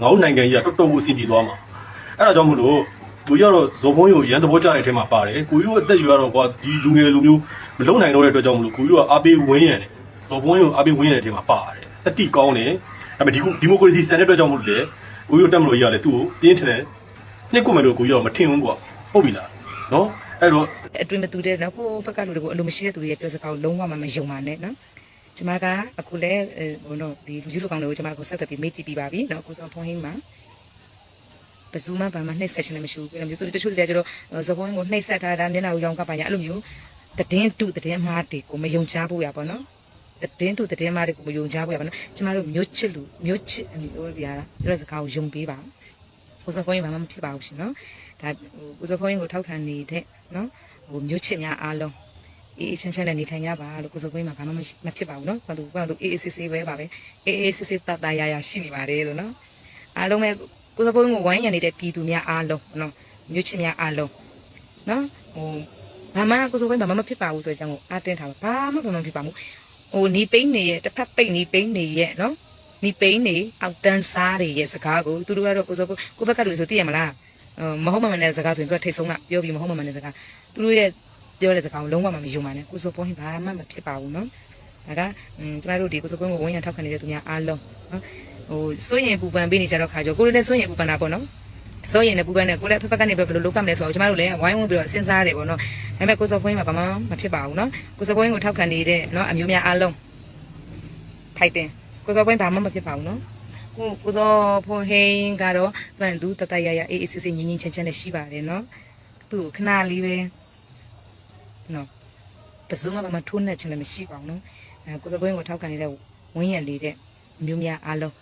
ငါတို့နိုင်ငံကြီးကတော်တော်ကိုအဆင်ပြေသွားမှာအဲ့ဒါကြောင့်မို့လို့ကိုကြီးကတော့ဇော်ဘုန်းကြီးကိုရန်သဘောကျတဲ့အထက်မှာပါတယ်ကိုကြီးတို့အသက်ယူရတော့ကွာဒီလူငယ်လူမျိုးမလုံနိုင်တော့တဲ့အတွက်ကြောင့်မလို့ကိုကြီးတို့ကအားပေးဝင်းရံတယ်ဇော်ဘုန်းကြီးကိုအားပေးဝင်းရံတဲ့အထက်မှာပါတယ်တတိကောင်းတယ်အဲ့မဲ့ဒီဒီမိုကရေစီစံတဲ့အတွက်ကြောင့်မလို့လေကိုကြီးတို့တက်မလို့ရရတယ်သူ့ကိုပြင်းထန်တယ်နှစ်ခုမှတော့ကိုကြီးကမထင်ဘူးကွာဟုတ်ပြီလားနော်အဲ့တော့အတွင်မတူတဲ့နော်ကိုယ့်ဘက်ကလူတွေကိုအလိုမရှိတဲ့သူတွေရဲ့ပြောစကားကိုလုံးဝမမယုံပါနဲ့နော် ကျမကအခုလဲဟိုတော့ဒီလူကြီးလူကောင်တွေကိုကျမကိုဆက်သွယ်ပြီးမေးကြည့်ပြီးပါပြီနော်ကိုစောဖုန်းဟင်းမှာဘယ်သူမှဘာမှနှိပ်ဆက်ချင်လည်းမရှိဘူးအဲ့လိုမျိုးသူတချို့တွေကကျတော့ဇဘုန်းကိုနှိပ်ဆက်ထားတာမျက်နှာကိုရောင်းကပ်ပါရအဲ့လိုမျိုးတည်င်းတူတည်င်းမားတွေကိုမယုံချဖို့ရပါတော့တည်င်းတူတည်င်းမားတွေကိုမယုံချဖို့ရပါတော့ကျမတို့မျိုးချစ်လူမျိုးချစ်အမျိုးပြားပြောတဲ့စကားကိုယုံပေးပါကိုစောဖုန်းဘာမှမဖြစ်ပါဘူးရှင်နော်ဒါကိုစောဖုန်းကိုထောက်ခံနေတဲ့နော်ဟိုမျိုးချစ်များအားလုံး အေးအေးချမ်းချမ်းနဲ့နေထိုင်ရပါလို့ကိုစိုးကွင်းမှာဘာမှမဖြစ်ပါဘူးနော်ဘာလို့ဘာလို့အေးအေးဆေးဆေးပဲပါပဲအေးအေးဆေးဆေးတတရာရာရှိနေပါတယ်လို့နော်အားလုံးပဲကိုစိုးကွင်းကိုဝိုင်းရံနေတဲ့ပြည်သူများအားလုံးနော်မြို့ချင်းများအားလုံးနော်ဟိုဘာမှကိုစိုးကွင်းဘာမှမဖြစ်ပါဘူးဆိုတဲ့အကြောင်းကိုအားတင်းထားပါဘာမှဘာမှမဖြစ်ပါဘူးဟိုနီးပိန်းနေရဲ့တစ်ဖက်ပိတ်နီးပိန်းနေရဲ့နော်နီးပိန်းနေအောက်တန်းစားတွေရဲ့စကားကိုသူတို့ကတော့ကိုစိုးကွင်းကိုဘက်ကလူတွေဆိုသိရမလားမဟုတ်မမှန်တဲ့စကားဆိုရင်သူကထိတ်ဆုံးကပြောပြီးမဟုတ်မမှန်တဲ့စကားသူတို့ရဲ့ ပြောတဲ့စကားကိုလုံးဝမယုံပါနဲ့ကိုစောပွင့်ဘာမှမဖြစ်ပါဘူးနော်ဒါကကျမတို့ဒီကိုစောပွင့်ကိုဝန်ရထောက်ခံနေတဲ့သူများအားလုံးနော်ဟိုစိုးရင်ပူပန်ပေးနေကြတော့ခါကြောကိုလည်းစိုးရင်ပူပန်တာပေါ့နော်စိုးရင်လည်းပူပန်တယ်ကိုလည်းဖက်ဖက်ကနေပဲဘယ်လိုလုပ်ကမလဲဆိုတော့ကျမတို့လည်းဝိုင်းဝန်းပြီးတော့စဉ်းစားရတယ်ပေါ့နော်ဒါပေမဲ့ကိုစောပွင့်မှာဘာမှမဖြစ်ပါဘူးနော်ကိုစောပွင့်ကိုထောက်ခံနေတဲ့နော်အမျိုးများအားလုံးထိုက်တယ်ကိုစောပွင့်ဘာမှမဖြစ်ပါဘူးနော်ကိုကိုစောပွင့်ဟင်းကတော့တန်သူတတရရအေးအေးဆေးဆေးညင်ညင်ချင်ချင်နဲ့ရှိပါတယ်နော်သူ့ကိုခဏလေးပဲ နော်ပစုံမမထိုးနဲ့ချင်လည်းမရှိပါဘူးနော်အဲကိုစကွင်းကိုထောက်ခံနေတဲ့ဝင်းရလေးတဲ့မျိုးများအားလုံး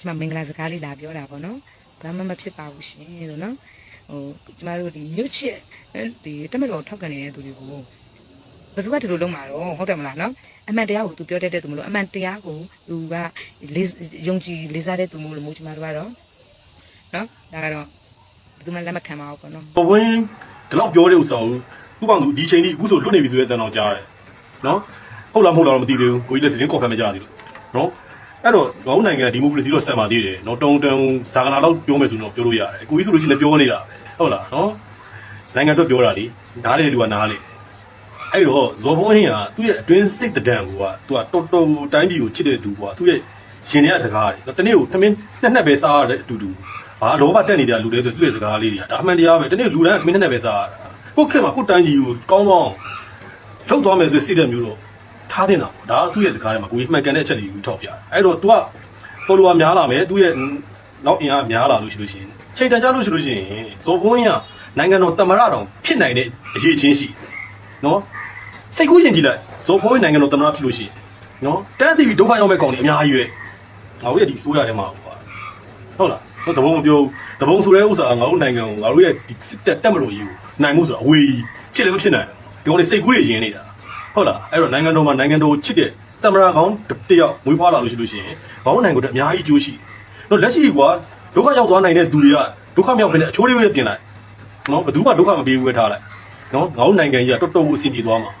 ကျမမင်္ဂလာစကားလေးလာပြောတာပေါ့နော်ဘာမှမဖြစ်ပါဘူးရှင်လို့နော်ဟိုကျမတို့ဒီမြို့ချစ်ဒီတမတော်ထောက်ခံနေတဲ့သူတွေကိုဘယ်သူကဒီလိုလုံးမှာတော့ဟုတ်တယ်မလားနော်အမှန်တရားကိုသူပြောတတ်တဲ့သူမလို့အမှန်တရားကိုသူကလေးယုံကြည်လေးစားတဲ့သူမို့လို့မို့ကျမတို့ကတော့နော်ဒါကတော့ဘယ်သူမှလက်မခံပါဘူးပေါ့နော်ဘဝင်းဒီလောက်ပြောတဲ့ဥစ္စာကို သူ့ဘောင်သူဒီချိန်ကြီးအခုဆိုလွတ်နေပြီဆိုတဲ့အတန်တော့ကြားတယ်နော်ဟုတ်လားမဟုတ်လားတော့မသိသေးဘူးကိုကြီးလည်းစတင်ကော်ဖတ်မကြသေးလို့နော်အဲ့တော့ငေါ့နိုင်ငံဒီမိုကရေစီတော့စံပါသေးတယ်နော်တုံတုံဇာကနာတော့ပြောမယ်ဆိုတော့ပြောလို့ရတယ်ကိုကြီးဆိုလို့ရှိရင်ပြောနေတာပဲဟုတ်လားနော်နိုင်ငံတော့ပြောတာလေနားလေလူကနားလေအဲ့တော့ဇော်ဘုန်းဟင်းကသူ့ရဲ့အတွင်းစိတ်တံကသူကတော်တော်တိုင်းပြည်ကိုချစ်တဲ့သူကွာသူ့ရဲ့ရှင်ရဲ့စကားတွေနော်တနေ့ကိုထမင်းနှစ်နှစ်ပဲစားရတဲ့အတူတူဘာလောဘတက်နေတဲ့လူတွေဆိုသူ့ရဲ့စကားလေးတွေကဒါအမှန်တရားပဲတနေ့လူတိုင်းကထမင်းနှစ်နှစ်ပဲစားရတာ ကိုယ့်ခေတ်မှာကိုယ့်တိုင်းပြည်ကိုကောင်းကောင်းလှုပ်သွားမယ်ဆိုစိတ်တဲ့မျိုးတော့ထားတင်တာပေါ့ဒါကသူ့ရဲ့စကားတွေမှာကိုကြီးမှန်ကန်တဲ့အချက်တွေကိုထောက်ပြတယ်အဲ့တော့ तू က follower များလာမယ်သူ့ရဲ့နောက်အင်အားများလာလို့ရှိလို့ရှိရင်ချိန်တန်ကြလို့ရှိလို့ရှိရင်ဇော်ဘုန်းကြီးကနိုင်ငံတော်တမရတော်ဖြစ်နိုင်တဲ့အရေးချင်းရှိနော်စိတ်ကူးရင်ကြည့်လိုက်ဇော်ဘုန်းကြီးနိုင်ငံတော်တမရဖြစ်လို့ရှိရင်နော်တန်းစီပြီးဒုက္ခရောက်မဲ့ကောင်တွေအများကြီးပဲငါတို့ရဲ့ဒီဆိုးရတဲ့မှာပေါ့ဟုတ်လားဟိုတဘုံမပြောတဘုံဆိုတဲ့ဥစ္စာငါတို့နိုင်ငံကိုငါတို့ရဲ့ဒီစစ်တက်တက်မလို့ယူ နိုင်မှုဆိုတာအဝေးဖြစ်လည်းမဖြစ်နိုင်ဘူးဒီကောင်တွေစိတ်ကူးတွေရင်နေတာဟုတ်လားအဲ့တော့နိုင်ငံတော်မှာနိုင်ငံတော်ချစ်တဲ့တမရကောင်တယောက်မွေးဖွားလာလို့ရှိလို့ရှိရင်ဘာလို့နိုင်ငံတော်အများကြီးကျိုးရှိတယ်နော်လက်ရှိကွာဒုက္ခရောက်သွားနိုင်တဲ့သူတွေကဒုက္ခမြောက်ဖြစ်တဲ့အချိုးလေးပဲပြင်လိုက်နော်ဘယ်သူမှဒုက္ခမပေးဘူးပဲထားလိုက်နော်ငါတို့နိုင်ငံကြီးကတော်တော်ကိုအဆင်ပြေသွားမှာ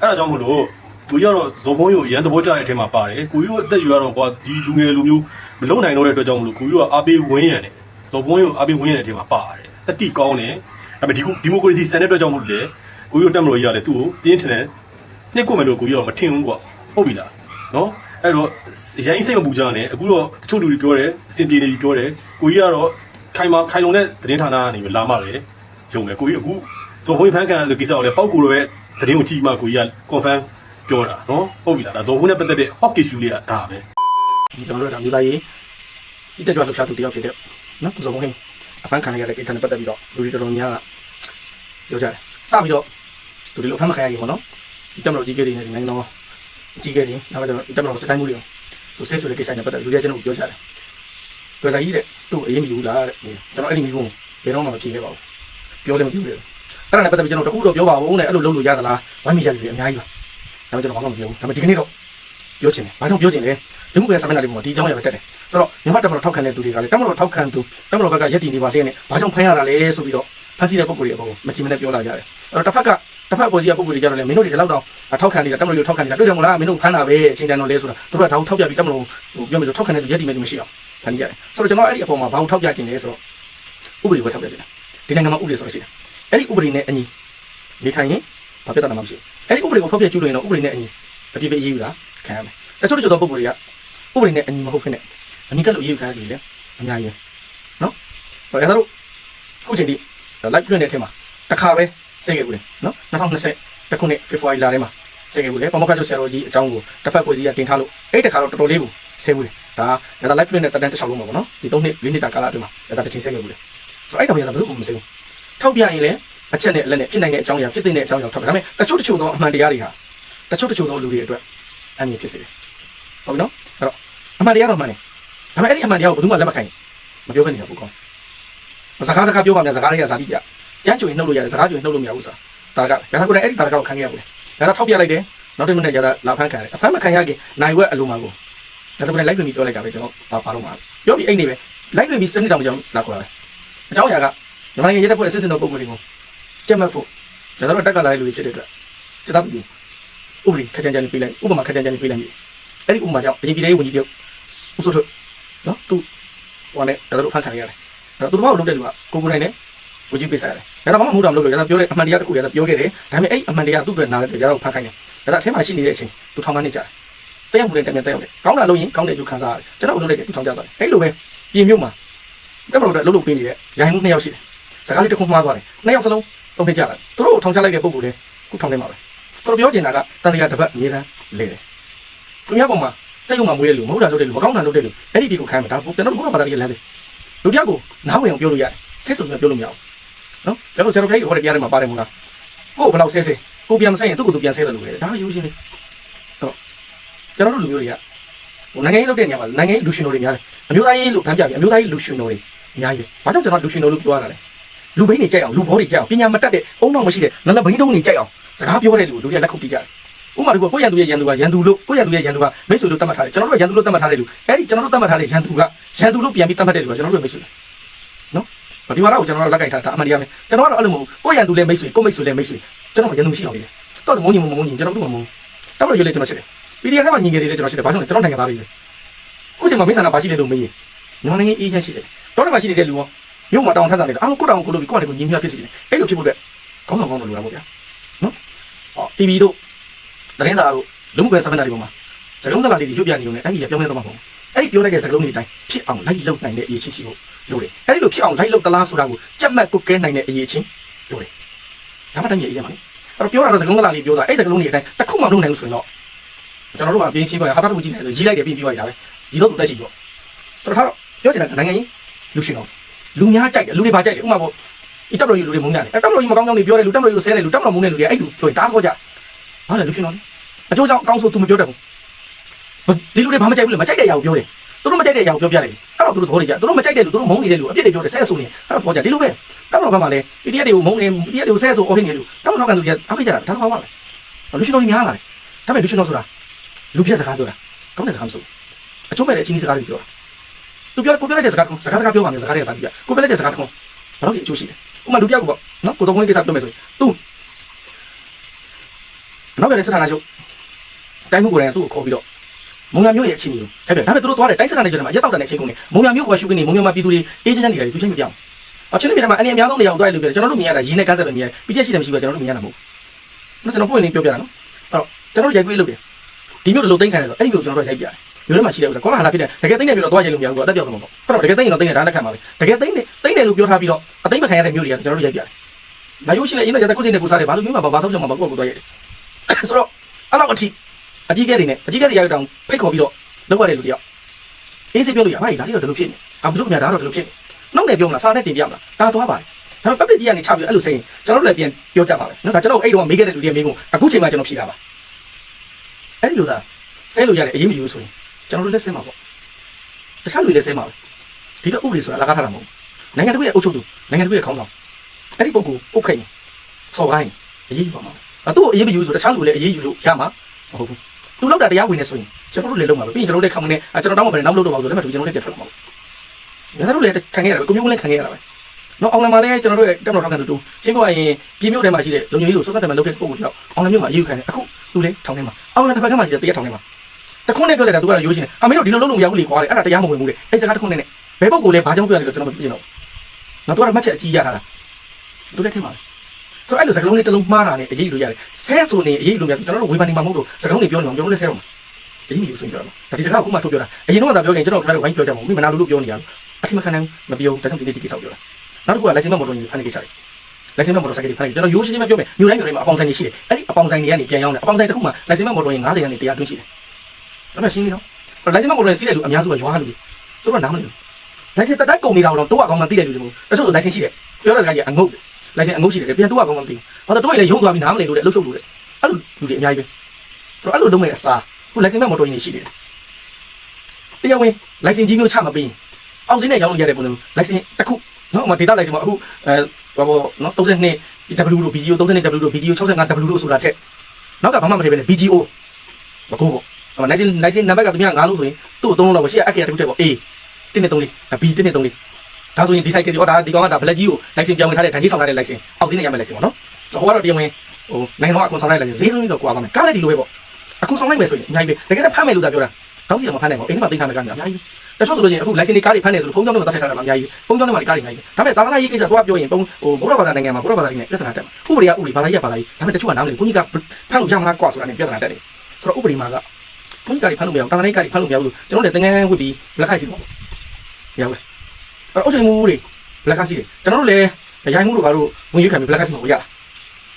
အဲ့ဒါကြောင့်မို့လို့ကိုကြီးကတော့ဇော်ဘုန်းကြီးကိုရန်သဘောကျတဲ့အထက်မှာပါတယ်ကိုကြီးတို့အသက်ယူရတော့ကွာဒီလူငယ်လူမျိုးမလုံနိုင်တော့တဲ့အတွက်ကြောင့်မို့လို့ကိုကြီးတို့ကအားပေးဝင်းရံတယ်ဇော်ဘုန်းကြီးကိုအားပေးဝင်းရံတဲ့အထက်မှာပါတယ်တတိကောင်းတယ် အဲ့မဲ့ဒီဒီမိုကရေစီစံတဲ့အတွက်ကြောင့်မို့လို့လေကိုကြီးတို့တက်မလို့ရရတယ်သူ့ကိုပြင်းထန်တယ်နှစ်ကိုမယ်လို့ကိုကြီးတော့မထင်ဘူးကွာဟုတ်ပြီလားနော်အဲ့တော့ရိုင်းစိတ်မပူကြနဲ့အခုတော့တချို့လူတွေပြောတယ်အစဉ်ပြေနေပြီပြောတယ်ကိုကြီးကတော့ခိုင်မာခိုင်လုံတဲ့သတင်းဌာနကနေလာမှပဲယုံတယ်ကိုကြီးအခုဇော်ဘုန်းကြီးဖန်ကန်လို့ကိစ္စကိုလည်းပောက်ကူတော့ပဲသတင်းကိုကြည့်မှကိုကြီးက confirm ပြောတာနော်ဟုတ်ပြီလားဒါဇော်ဘုန်းနဲ့ပတ်သက်တဲ့ hot issue လေးကဒါပဲဒီကျွန်တော်တို့ကမြို့လိုက်ရေးဒီတက်ကြွလှူရှားသူတယောက်ဖြစ်တဲ့နော်ကိုစုံမဟင်းအဖမ်းခံရတဲ့ကိစ္စနဲ့ပတ်သက်ပြီးတော့လူတွေတော်တော်များက ပြောကြတယ်စပြီးတော့သူဒီလိုအဖမ်းမခံရရင်ပေါ့နော်ဒီတက်မတော်ကြီးကလေးနဲ့နိုင်ငံတော်ကြီးကလေးနောက်တော့တက်မတော်စတိုင်းမှုတွေသူဆက်ဆိုတဲ့ကိစ္စနဲ့ပတ်သက်လူတွေကျွန်တော်ပြောကြတယ်ပြောကြကြီးတဲ့သူ့အရင်မယူလားတဲ့ကျွန်တော်အဲ့ဒီမျိုးကိုဘယ်တော့မှမဖြေခဲ့ပါဘူးပြောတယ်မပြောဘူးအဲ့ဒါနဲ့ပတ်သက်ပြီးကျွန်တော်တခုတော့ပြောပါဦးနဲ့အဲ့လိုလုပ်လို့ရသလားဝိုင်းမိကြတယ်အများကြီးပါဒါပေမဲ့ကျွန်တော်ဘာမှမပြောဘူးဒါပေမဲ့ဒီကနေ့တော့ပြောချင်တယ်ဘာကြောင့်ပြောချင်လဲဒီမှုပဲဆမနာလေးပုံမှာဒီအကြောင်းအရာပဲတက်တယ်ဆိုတော့မြန်မာတက်မတော်ထောက်ခံတဲ့သူတွေကလည်းတက်မတော်ထောက်ခံသူတက်မတော်ဘက်ကရက်တည်နေပါလေနဲ့ဘာကြောင့်ဖမ်းရတာလဲဆိုပြီးတော့ ဖမ်းဆီးတဲ့ပုံကိုယ်တွေအပေါ်မချင်မနဲ့ပြောလာကြတယ်အဲ့တော့တစ်ဖက်ကတစ်ဖက်ပေါ်ကြီးကပုံကိုယ်တွေကြတော့လေမင်းတို့တွေဒီလောက်တော့ထောက်ခံနေတာတက်မလို့ထောက်ခံနေတာတွေ့တယ်မလားမင်းတို့ဖမ်းတာပဲအချိန်တန်တော့လဲဆိုတာသူတို့ကဒါကိုထောက်ပြပြီးတက်မလို့ဟိုပြောမယ်ဆိုထောက်ခံတဲ့လူရက်ဒီမဲ့လူမရှိအောင်ဖန်ကြတယ်ဆိုတော့ကျွန်တော်အဲ့ဒီအပေါ်မှာဘာကိုထောက်ပြခြင်းလဲဆိုတော့ဥပဒေကိုထောက်ပြခြင်းဒီနိုင်ငံမှာဥပဒေဆိုတာရှိတယ်အဲ့ဒီဥပဒေနဲ့အညီနေထိုင်ရင်ဘာပြဿနာမှမရှိဘူးအဲ့ဒီဥပဒေကိုဖောက်ပြကျူးလွန်ရင်တော့ဥပဒေနဲ့အညီအပြစ်ပေးရေးယူတာခံရမယ်တချို့တချို့သောပုံကိုယ်တွေကဥပဒေနဲ့အညီမဟုတ်ဖြစ်နဲ့အနိကလို့ရေးယူခံရတယ်လေအများကြီးနော်ဟိုအဲ့ဒါတို့ခုချိန် ဒီ live လွှင့်တဲ့အထက်မှာတစ်ခါပဲစိတ်ခဲ့ဘူးလေနော်2020တခုနှစ် February လထဲမှာစိတ်ခဲ့ဘူးလေပမောက္ခချုပ်ဆရာတော်ကြီးအကြောင်းကိုတစ်ဖက်ဖွဲ့စည်းကတင်ထားလို့အဲ့တခါတော့တော်တော်လေးကိုဆဲဘူးလေဒါဒါ live လွှင့်တဲ့တက်တန်းတစ်ချောင်းလုံးပါပေါ့နော်ဒီ3နှစ်4နှစ်တာကာလအတွင်းမှာဒါတစ်ချိန်ဆဲခဲ့ဘူးလေဆိုတော့အဲ့ကောင်ရတာဘယ်လိုမှမစိဘူးထောက်ပြရင်လည်းအချက်နဲ့အလက်နဲ့ဖြစ်နိုင်တဲ့အကြောင်းအရာဖြစ်တဲ့အကြောင်းအရာထောက်ပြဒါပေမဲ့တချို့တချို့သောအမှန်တရားတွေဟာတချို့တချို့သောလူတွေအတွက်အန္တရာယ်ဖြစ်စေတယ်ဟုတ်ပြီနော်အဲ့တော့အမှန်တရားတော့မှန်တယ်ဒါပေမဲ့အဲ့ဒီအမှန်တရားကိုဘယ်သူမှလက်မခံရင်မပြောဘဲနေတာဘူးကောင်း စကားစကားပြောပါများစကားတွေကဇာတိပြကျန်းကျွေနှုတ်လို့ရတယ်စကားကျွေနှုတ်လို့မရဘူးဆိုတာဒါကရတာကိုလည်းအဲ့ဒီဒါကတော့ခံခဲ့ရဘူးလေဒါကထောက်ပြလိုက်တယ်နောက်တစ်မိနစ်ကျတော့လာဖမ်းခံရတယ်အဖမ်းမခံရခင်နိုင်ဝက်အလိုမှာကိုဒါဆိုလည်း live ပြင်ပြီးပြောလိုက်တာပဲကျွန်တော်ပါပါတော့မှာပြောပြီးအိတ်နေပဲ live ပြင်ပြီးစနစ်တောင်ကြောင်လာခေါ်လာတယ်အကြောင်းအရာကမြန်မာနိုင်ငံရဲတပ်ဖွဲ့အစစ်စစ်တော်ပုံစံတွေကိုကြက်မှတ်ဖို့ကျွန်တော်တို့တက်ကလာတဲ့လူတွေဖြစ်တဲ့အတွက်စစ်သားပြည်ဥပဒေခက်ကြမ်းကြမ်းပေးလိုက်ဥပမာခက်ကြမ်းကြမ်းပေးလိုက်ပြီအဲ့ဒီဥပမာကြောင့်အရင်ပြည်ရေးဝန်ကြီးတယောက်ဦးစိုးထွတ်နော်သူဟိုနဲ့ကျွန်တော်တို့ဖမ်းခံရတယ်အဲ့တော့ သူတို့ဘာလို့လုပ်တဲ့လူကကိုကိုနိုင်နဲ့ဝန်ကြီးပေးစားရတယ်ဒါတော့ဘာမှမဟုတ်တာမလုပ်လို့ကျွန်တော်ပြောတဲ့အမှန်တရားတစ်ခုရတာပြောခဲ့တယ်ဒါပေမဲ့အဲ့အမှန်တရားသူ့အတွက်နားလဲကြတော့ဖမ်းခိုင်းတယ်ဒါတော့အထက်မှာရှိနေတဲ့အချိန်သူထောင်ကနေကြတယ်တက်ရောက်မှုနဲ့တမန်တက်ရောက်တယ်ကောင်းတာလုပ်ရင်ကောင်းတဲ့ကျိုးခံစားရတယ်ကျွန်တော်လုပ်လိုက်တယ်သူထောင်ကြသွားတယ်အဲ့လိုပဲပြင်မြို့မှာတက်မလို့တော့လှုပ်လှုပ်ပေးနေတဲ့ရိုင်းမှုနှစ်ယောက်ရှိတယ်စကားလေးတစ်ခုမှားသွားတယ်နှစ်ယောက်စလုံးတုံးထကြတယ်သူတို့ကိုထောင်ချလိုက်တဲ့ပုံကိုလေခုထောင်ထဲမှာပဲသူတို့ပြောချင်တာကတန်တရားတစ်ပတ်အမြဲတမ်းလဲတယ်သူများပေါ်မှာစိတ်ယုံမှမွေးတဲ့လူမဟုတ်တာလုပ်တဲ့လူမကောင်းတာလုပ်တဲ့လူအဲ့ဒီဒီကိုခိုင်းမှာဒါကျွန်တော်တို့ဘုရားဘာသာရေးလမ်းစဉ် လူတယောက်ကိုနားဝင်အောင်ပြောလို့ရတယ်ဆက်စုံပြောလို့မရဘူးနော်ကျွန်တော်ဆရာတော်ခိုင်းဟောတဲ့တရားထဲမှာပါတယ်မို့လားကိုယ်ဘယ်လောက်ဆဲဆဲကိုပြန်မဆဲရင်သူ့ကိုယ်သူပြန်ဆဲတယ်လို့ပဲဒါရိုးရှင်းလေးဟုတ်ကျွန်တော်တို့လူမျိုးတွေကဟိုနိုင်ငံရေးလုပ်တဲ့နေရာမှာနိုင်ငံရေးလူရှင်တော်တွေများတယ်အမျိုးသားရေးလို့ဖန်ပြပြီးအမျိုးသားရေးလူရှင်တော်တွေအများကြီးပဲဘာကြောင့်ကျွန်တော်လူရှင်တော်လို့ပြောရတာလဲလူဘိန်းတွေကြိုက်အောင်လူဘောတွေကြိုက်အောင်ပညာမတတ်တဲ့အုံတော့မရှိတဲ့နလဘိန်းတုံးတွေကြိုက်အောင်စကားပြောတဲ့လူလူတွေကလက်ခုပ်တီးကြတယ် ဥမာတကူကိုရန်သူရဲ့ရန်သူကရန်သူလို့ကိုရန်သူရဲ့ရန်သူကမိတ်ဆွေလို့တတ်မှတ်ထားတယ်ကျွန်တော်တို့ကရန်သူလို့တတ်မှတ်ထားတဲ့လူအဲ့ဒီကျွန်တော်တို့တတ်မှတ်ထားတဲ့ရန်သူကရန်သူလို့ပြန်ပြီးတတ်မှတ်တဲ့လူကကျွန်တော်တို့ရဲ့မိတ်ဆွေနော်ဒီမှာတော့ကျွန်တော်တို့လက်ကင်ထားတာအမှန်တရားပဲကျွန်တော်ကတော့အဲ့လိုမဟုတ်ကိုရန်သူလည်းမိတ်ဆွေကိုမိတ်ဆွေလည်းမိတ်ဆွေကျွန်တော်ကရန်သူမရှိအောင်လေတော့မုန်းညီမမုန်းညီကျွန်တော်တို့ကမုန်းတော့ရွေးလေကျွန်တော်ရှိတယ် PDF ထဲမှာညီငယ်တွေလည်းကျွန်တော်ရှိတယ်ဘာကြောင့်လဲကျွန်တော်နိုင်ငံသားတွေပဲခုချိန်မှာမိစ္ဆန္ဒပါရှိတယ်လို့မေးရင်မြန်မာနိုင်ငံအေးချမ်းရှိတယ်တော့တယ်မှာရှိနေတဲ့လူရောမြို့မှာတောင်းထမ်းစားနေတယ်အားလုံးကိုတောင်းကိုလို့ပြီးကိုယ့်ကိုညီမျှဖြစ်စီတယ်အဲ့လိုဖြစ်ဖို့အတွက်ကောင်းဆောင်ကောင်းတော်လိုတာပေါ့ဗျာနော်ဟော TV တို့ သတင်းစာတို့လူမှုကွန်ရက်စာမျက်နှာတွေပေါ်မှာစကားလုံးသားလေးတွေရွတ်ပြနေုံနဲ့အဲ့ဒီပြောင်းလဲတော့မှာပေါ့အဲ့ဒီပြောလိုက်တဲ့စကားလုံးတွေအတိုင်းဖြစ်အောင်လိုက်လုပ်နိုင်တဲ့အရေးချင်းရှိဖို့လိုတယ်အဲ့ဒီလိုဖြစ်အောင်လိုက်လုပ်သလားဆိုတာကိုကြက်မှတ်ကိုကဲနိုင်တဲ့အရေးချင်းလိုတယ်ဒါမှတည်းမြေအရေးမှာလေအဲ့တော့ပြောတာတော့စကားလုံးသားလေးပြောတာအဲ့စကားလုံးတွေအတိုင်းတစ်ခုမှမလုပ်နိုင်လို့ဆိုရင်တော့ကျွန်တော်တို့ကပြင်းချင်းပြောရဟာတာတူကြည့်နေဆိုရေးလိုက်တယ်ပြီးပြီးသွားရတာပဲဒီတော့သူတက်ရှိပေါ့တော်တော်ပြောချင်တာနိုင်ငံကြီးလူရှင်အောင်လူများကြိုက်တယ်လူတွေပါကြိုက်တယ်ဥမာပေါ့ဒီတပ်တော်ကြီးလူတွေမုန်းကြတယ်အဲတပ်တော်ကြီးမကောင်းကောင်းနေပြောတယ်လူတပ်တော်ကြီးဆဲတယ်လူတပ်တော်မုန်းတဲ့လူတွေအဲ့လူပြောရင်တားခေါ်ကြ ဘာလဲလူရှင်တော်အကျိုးကြောင့်အကောင်းဆုံး तू မပြောတတ်ဘူးဒီလူတွေဘာမှကြိုက်ဘူးလေမကြိုက်တဲ့အရာကိုပြောတယ်သူတို့မကြိုက်တဲ့အရာကိုပြောပြတယ်အဲ့တော့သူတို့သဘောတွေကြသူတို့မကြိုက်တဲ့လူသူတို့မုန်းနေတဲ့လူအပြစ်တွေပြောတယ်ဆဲဆိုနေအဲ့တော့သဘောကြဒီလိုပဲတပ်တော်ဘက်မှာလည်း PDF တွေကိုမုန်းနေ PDF တွေကိုဆဲဆိုအော်ဟင်းနေလူတပ်တော်ကန်သူတွေအားပေးကြတာဒါတော့ဘာလဲလူရှင်တော်ကြီးများလာတယ်ဒါပေမဲ့လူရှင်တော်ဆိုတာလူပြက်စကားပြောတာကောင်းတဲ့စကားမဆိုအချိုးမဲ့တဲ့အချင်းချင်းစကားတွေပြောတာသူပြောကိုပြောလိုက်တဲ့စကားကစကားစကားပြောပါမယ်စကားတွေကစကားပြကိုပြောလိုက်တဲ့စကားတခုဘာလို့ဒီအချိုးရှိလဲဥမာလူပြောက်ကိုပေါ့နော်ကိုတော်ဝင်ကိစ္စပြောမယ်ဆိုရင် तू နောက်ပြန်တဲ့စကားနာချုပ်တိုင်းမှုကိုယ်တိုင်ကသူ့ကိုခေါ်ပြီးတော့မုံရမျိုးရဲ့အချင်းကြီးကိုဒါပေမဲ့ဒါပေမဲ့သူတို့သွားတယ်တိုင်းစကားနာချုပ်တွေမှာရက်တောက်တဲ့အချင်းကုန်နေမုံရမျိုးကရှုကနေမုံရမှာပြည်သူတွေအေးချမ်းချမ်းနေတယ်သူချင်းမပြောင်းအချင်းတွေမှာအနေအများဆုံးနေရာကိုတွားလို့ပြောတယ်ကျွန်တော်တို့မြင်ရတာရင်းနဲ့ကန်းဆက်ပဲမြင်ရတယ်ပြည့်ရှိတယ်မရှိဘူးကျွန်တော်တို့မြင်ရတာမဟုတ်ဘူးနော်ကျွန်တော်ပွင့်လင်းပြောပြတာနော်အဲ့တော့ကျွန်တော်တို့ရိုက်ကွေးလုပ်တယ်ဒီမျိုးလိုသိမ့်ခံရတော့အဲ့ဒီမျိုးကျွန်တော်တို့ရိုက်ပြတယ်မျိုးထဲမှာရှိတယ်ဥစ္စာကောလာဟာလာဖြစ်တယ်တကယ်သိမ့်နေပြီးတော့တွားရိုက်လို့မရဘူးအသက်ပြောက်သွားမှာပေါ့ဟုတ်တော့တကယ်သိမ့်ရင်တော့သိမ့်နေတာလက်ခံပါပဲတကယ်သိမ့်နေသိမ့်တယ်လို့ပြောထားပြီးတော့အသိမ့်မခံရတဲ့မျိုးတွေကကျွန်တော်တို့ရိုက်ပြတယ်ဒါရုပ်ရှိလဲအင်းတော့ရတဲ့ကိုယ်စိတ်နဲ့ကိုယ်စားတယ်ဘာလို့မျိုးမှာဘာသာဆုံးမှာဘာကိုကိုတွားရိုက်တယ် ဆိုတော့အဲ့လောက်အထိအကြီးကဲတွေနဲ့အကြီးကဲတွေရိုက်တောင်ဖိတ်ခေါ်ပြီးတော့လောက်ရတဲ့လူတယောက်အေးစိပြောလို့ရပါ့ဒါလေးတော့ဒီလိုဖြစ်နေအမှုစုမြဒါတော့ဒီလိုဖြစ်နေနောက်နေပြောမလားစာနဲ့တင်ပြမလားဒါသွားပါတယ်ဒါပေမဲ့ public ကြီးကနေချပြီးအဲ့လိုစိရင်ကျွန်တော်တို့လည်းပြန်ပြောကြပါမယ်နော်ဒါကျွန်တော်အဲ့တော့မေးခဲ့တဲ့လူတွေမေးဖို့အခုချိန်မှကျွန်တော်ဖြေတာပါအဲ့ဒီလိုသာဆဲလို့ရတယ်အရေးမယူဆိုရင်ကျွန်တော်တို့လက်ဆဲမှာပေါ့တခြားလူတွေလည်းဆဲမှာပဲဒီတော့ဥပဒေဆိုတာလကားထားတာမဟုတ်ဘူးနိုင်ငံတစ်ခုရဲ့အုပ်ချုပ်သူနိုင်ငံတစ်ခုရဲ့ခေါင်းဆောင်အဲ့ဒီပုံကိုပုတ်ခိုင်းစော်ကိုင်းအရေးယူပါမှာ အတူအရေးမယူဆိုတခြားလူလည်းအရေးယူလို့ရမှာမဟုတ်ဘူးသူလောက်တာတရားဝင်နေဆိုရင်ကျွန်တော်တို့လည်းလုံးမှာပဲပြီးရင်ကျွန်တော်တို့လည်းခံမနေကျွန်တော်တောင်းမှာပဲနောက်လို့တော့ပါဆိုလည်းမတူကျွန်တော်တို့လည်းပြတ်ထွက်လာမှာပေါ့ငါတို့လည်းခံခဲ့ရတာပဲကွန်မြူနတီလည်းခံခဲ့ရတာပဲနော်အောင်လံမှာလည်းကျွန်တော်တို့ရဲ့တက်မတော်ထောက်ခံသူတူရှင်းပြရင်ပြည်မြို့ထဲမှာရှိတဲ့လုံခြုံရေးကိုစောစောတက်မှလုပ်တဲ့ပုံကိုတော့အောင်လံမြို့မှာအရေးယူခံတယ်အခုသူလည်းထောင်ထဲမှာအောင်လံတစ်ဖက်ကမှရှိတဲ့တရက်ထောင်ထဲမှာတခွန်းနဲ့ပြောလိုက်တာသူကတော့ရိုးရှင်းတယ်အမေတို့ဒီလိုလုပ်လို့မရဘူးလေခွာတယ်အဲ့ဒါတရားမဝင်ဘူးလေအဲ့စကားတခွန်းနဲ့ဘယ်ပုံကိုလဲဘာကြောင့်ပြောရလဲလို့ကျွန်တော်မသိချင်တော့နော်သူကတော့မှတ်ချက်အကြီးရတာလားသူလည်းထင်ပါလေ ဆိုအဲ့လိုစကားလုံးလေးတစ်လုံးမှားတာနဲ့အရေးယူလို့ရတယ်ဆဲဆိုနေအရေးယူလို့ရတယ်ကျွန်တော်တို့ဝေဖန်နေမှာမဟုတ်လို့စကားလုံးတွေပြောနေမှာကျွန်တော်တို့လည်းဆဲတော့မှာအရေးယူဆိုရင်ပြောတာဒါဒီစကားကိုခုမှထုတ်ပြောတာအရင်တော့ကပြောရင်ကျွန်တော်တို့ဝိုင်းပြောကြမှာမင်းမနာလို့လို့ပြောနေရလို့အထိမခံနိုင်မပြောဒါကြောင့်ဒီနေ့ဒီကိစ္စကိုပြောတာနောက်တစ်ခုက license မတော်ရင်ဖန်နေကိစ္စတွေ license မော်တော်ဆိုင်ကယ်ဖမ်းလိုက်ကျွန်တော်ရိုးရှင်းရှင်းပဲပြောမယ်မြို့တိုင်းမြို့တိုင်းမှာအပေါင်ဆိုင်တွေရှိတယ်အဲ့ဒီအပေါင်ဆိုင်တွေကနေပြန်ရောက်တယ်အပေါင်ဆိုင်တစ်ခုမှာ license မော်တော်ရင်90ကနေ100အတွင်းရှိတယ်ဒါပေမဲ့ရှင်းနေတော့ license မော်တော်ရင်စီးတဲ့လူအများစုကရွာလူတွေသူတို့ကနားမလည်ဘူး license တက်တက်ကုန်နေတာတော့တော့အကောင်မှသိတဲ့လူတွေမဟုတ်တချို့ license ရှိတယ်ပြောတဲ့စကားကြီးအငုတ် license အငုတ်ရှိတယ်ပြန်တော့အကောင်မှမသိဘူးဘာလို့တို့လည်းရုံးသွားပြီးနားမလည်လို့လည်းအလုပ်ရှုပ်လို့လေအဲ့လိုလူတွေအများကြီးပဲဆိုတော့အဲ့လိုလုံးမဲ့အစားခု license မော်တော်ရင်ရှိတယ်တရားဝင် license ကြီးမျိုးချမပေးရင်အောင်စင်းနဲ့ရောင်းလို့ရတဲ့ပုံစံ license တစ်ခုနော်ဟိုမှာ data license မှာအခုအဲဟိုဘောနော်32 W လို့ BGO 32 W လို့ BGO 65 W လို့ဆိုတာထက်နောက်ကဘာမှမထည့်ပဲနဲ့ BGO မကိုပေါ့ဟို license license number ကသူများငါလို့ဆိုရင်သူ့ကိုသုံးလို့တော့ရှေ့အခရာတစ်ခုထည့်ပေါ့ A 1နဲ့3လေး B 1နဲ့3လေး ဒါဆိုရင်ဒီ cycle ဒီ order ဒီကောင်ကဒါ black ကြီးကို license ပြောင်းဝင်ထားတဲ့ဒဏ်ကြီးဆောင်ထားတဲ့ license အောက်စင်းနဲ့ရမယ် license ပေါ့နော်ဆိုတော့ဟိုကတော့တရားဝင်ဟိုနိုင်ငံတော်အခွန်ဆောင်လိုက် license ဈေးလုံးတော့ကွာပါမယ်ကားလည်းဒီလိုပဲပေါ့အခုဆောင်လိုက်မယ်ဆိုရင်အများကြီးပဲတကယ်တော့ဖမ်းမယ်လို့သာပြောတာတောင်းစီတော့မဖမ်းနိုင်ပါဘူးအိမ်ထဲမှာသိထားမယ်ကအများကြီးတချို့ဆိုလို့ချင်းအခု license တွေကားတွေဖမ်းနေဆိုလို့ဖုန်းကြောင်းတွေမှာတတ်ထားတာအများကြီးဖုန်းကြောင်းတွေမှာကားတွေအများကြီးဒါပေမဲ့သာသနာရေးကိစ္စတော့ပြောရင်ပုံဟိုဘုရားဘာသာနိုင်ငံမှာဘုရားဘာသာကြီးနဲ့ပြဿနာတက်မှာဥပဒေကဥပဒေဘာသာရေးကဘာသာရေးဒါပေမဲ့တချို့ကနားမလည်ဘုန်းကြီးကဖမ်းလို့ရမလားကွာဆိုတာနဲ့ပြဿနာတက်တယ်ဆိုတော့ဥပဒေမှာကဘုန်းကြီးကဖမ်းလို့မရဘူးသာသနာရေးကဖမ်းလို့မရဘူးကျွန်တော်လည်းတင်ငန်းဝစ်ပြီးလက်ခိုက်စီပေါ့မရဘူး အဲ့အုပ်ချုပ်မှုတွေလက်ခိုက်စီတယ်ကျွန်တော်တို့လည်းရိုင်းမှုတို့ဘာလို့ဝင်ရွေးခံပြီးလက်ခိုက်စီကိုရတာ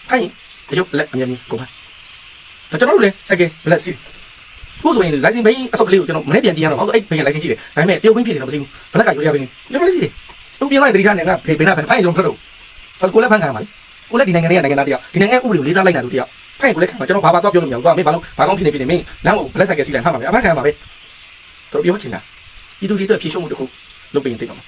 ခိုင်းတရုပ်လက်အမြင်ကြီးကိုပါဒါကျွန်တော်တို့လည်းစက်ကလက်စီကိုဆိုရင် license ဘိန်းအစောကလေးကိုကျွန်တော်မနေ့ပြန်တင်ရတော့ဘာလို့အဲ့ဘိန်းက license ရှိတယ်ဒါပေမဲ့တရုပ်ဘိန်းဖြစ်တယ်တော့မသိဘူးဘလက်ကရွေးရဘိန်းကျွန်တော်လည်းစီတယ်သူပြန်လိုက်တတိထားနေကဖေးဘိန်းနာဖန်ဖိုင်ကျွန်တော်ထွက်တော့ဘာကိုလည်းဖန်ခံရမှာလေကိုလည်းဒီနိုင်ငံရဲ့နိုင်ငံသားတယောက်ဒီနိုင်ငံဥပဒေကိုလေးစားလိုက်တာလူတယောက်ဖိုင်ကိုလည်းခံမှာကျွန်တော်ဘာဘာတော့ပြောလို့မရဘူးကွာမင်းဘာလို့ဘာကောင်းဖြစ်နေဖြစ်နေမင်းလမ်းကိုဘလက်ဆိုင်ကစီလိုက်ဖမ်းမှာပဲအဖမ်းခံရမှာပဲတော်ပြောချင်တာဒီသူတွေအတွက်ဖြေရှင်းမှုတစ်ခုလုပ်ပေးရင်သိပါမှာ